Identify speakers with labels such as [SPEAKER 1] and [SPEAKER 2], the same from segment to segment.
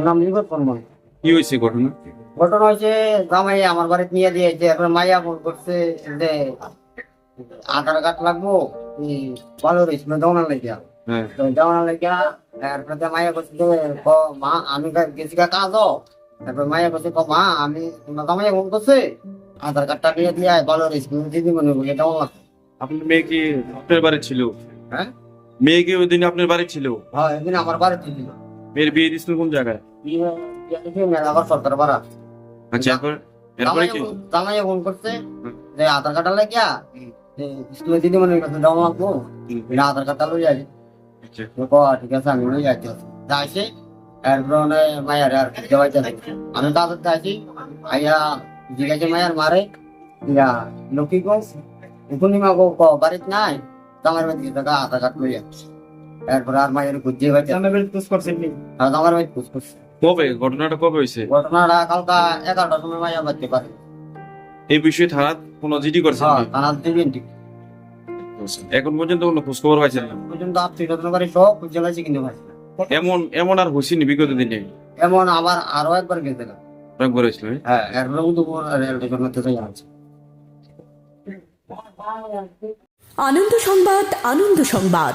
[SPEAKER 1] নাম নিগত বর্মন
[SPEAKER 2] কি হয়েছে ঘটনা?
[SPEAKER 1] ঘটনা হয়েছে জামাই আমার বাড়িতে নিয়ে দিয়েছে এখন মাইয়া ফোন করছে যে আধার কার্ড লাগবো ভালো রয়েছিল দৌড়ান লেগিয়া।
[SPEAKER 2] হ্যাঁ।
[SPEAKER 1] দৌড়ান লেগিয়া তারপরে মাইয়া করছে যে মা আমি গেছি কাজ তারপরে মাইয়া করছে মা আমি তোমার জামাইয়া ফোন করছে আধার কার্ডটা নিয়ে দিয়ে ভালো রয়েছিল দিদি মনে করি
[SPEAKER 2] আপনার মেয়ে কি আপনার বাড়ি ছিল?
[SPEAKER 1] হ্যাঁ?
[SPEAKER 2] মেয়ে কি ওই দিন আপনার বাড়ি ছিল?
[SPEAKER 1] হ্যাঁ একদিন আমার বাড়িতে ছিল।
[SPEAKER 2] মেয়ের বিয়ে দিয়েছিল কোন জায়গায়
[SPEAKER 1] আবার সরকার পাড়া
[SPEAKER 2] আচ্ছা এরপর এরপরে কি
[SPEAKER 1] জামাইয়া ফোন করছে যে আধার কার্ডটা লাগিয়া স্কুলে দিদি মনে কাছে দেওয়া লাগবো এটা আধার কার্ডটা লই যাই
[SPEAKER 2] আচ্ছা
[SPEAKER 1] ক ঠিক আছে আমি লই যাচ্ছি যাইছে এরপর মানে মায়ের আর দেওয়াইতে লাগছে আমি তাদের যাইছি আইয়া জিজ্ঞাসা মায়ের মারে ইয়া লক্ষ্মী কোস পূর্ণিমা গো ক বাড়িতে নাই আমার বাড়িতে টাকা আধার কার্ড লই যাচ্ছে এরপর আর মায়ের খুঁজে হয়েছে। আর আমার খুঁজ করছে।
[SPEAKER 2] কবে? ঘটনাটা কবে হয়েছে?
[SPEAKER 1] ঘটনাটা কালকা এগারোটার সময় বাড়তে পারে।
[SPEAKER 2] এই বিষয়ে থানা কোনো জিডি করছেন
[SPEAKER 1] হ্যাঁ
[SPEAKER 2] কি?
[SPEAKER 1] দিবেন ঠিক
[SPEAKER 2] এখন পর্যন্ত কোনো খোঁজ খবর পাইছেন না?
[SPEAKER 1] পর্যন্ত সব কিন্তু ভাই
[SPEAKER 2] এমন এমন আর হয়েছে নি বিগত দিনে?
[SPEAKER 1] এমন আবার আরও একবার গেছে না
[SPEAKER 2] একবার হয়েছিল? হ্যাঁ?
[SPEAKER 1] রেল স্টেশন হতে আছে
[SPEAKER 3] আনন্দ সংবাদ আনন্দ সংবাদ।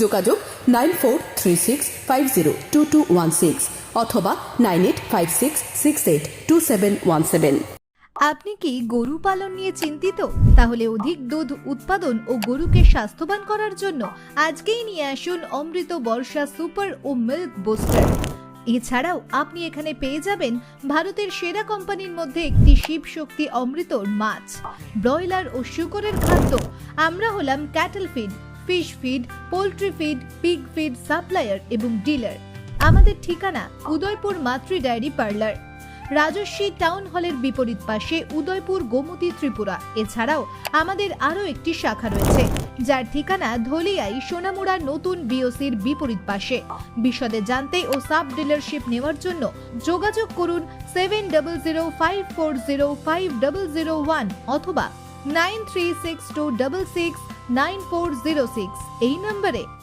[SPEAKER 3] যোগাযোগ nine four three six five zero two two one six অথবা nine eight five six six eight two seven one seven.
[SPEAKER 4] আপনি কি গরু পালন নিয়ে চিন্তিত? তাহলে অধিক দুধ উৎপাদন ও গরুকে স্বাস্থ্যবান করার জন্য আজকেই নিয়ে আসুন অমৃত বর্ষা সুপার ও মিল্ক বুস্টার। এছাড়াও আপনি এখানে পেয়ে যাবেন ভারতের সেরা কোম্পানির মধ্যে একটি শিব শক্তি অমৃতর মাছ। ব্রয়লার ও শুকরের খাদ্য। আমরা হলাম cattle feed fish feed poultry feed pig feed supplier এবং ডিলার আমাদের ঠিকানা উদয়পুর মাতৃ ডায়েরি পার্লার। রাজস্বী টাউন হলের বিপরীত পাশে উদয়পুর গোমতী ত্রিপুরা। এছাড়াও আমাদের আরও একটি শাখা রয়েছে, যার ঠিকানা ধলিয়াই সোনামুড়া নতুন বিওসির বিপরীত পাশে। বিশদে জানতে ও সাব ডিলারশিপ নেওয়ার জন্য যোগাযোগ করুন seven double zero five four zero five double zero one অথবা nine three six two double six nine four zero six এই নম্বরে।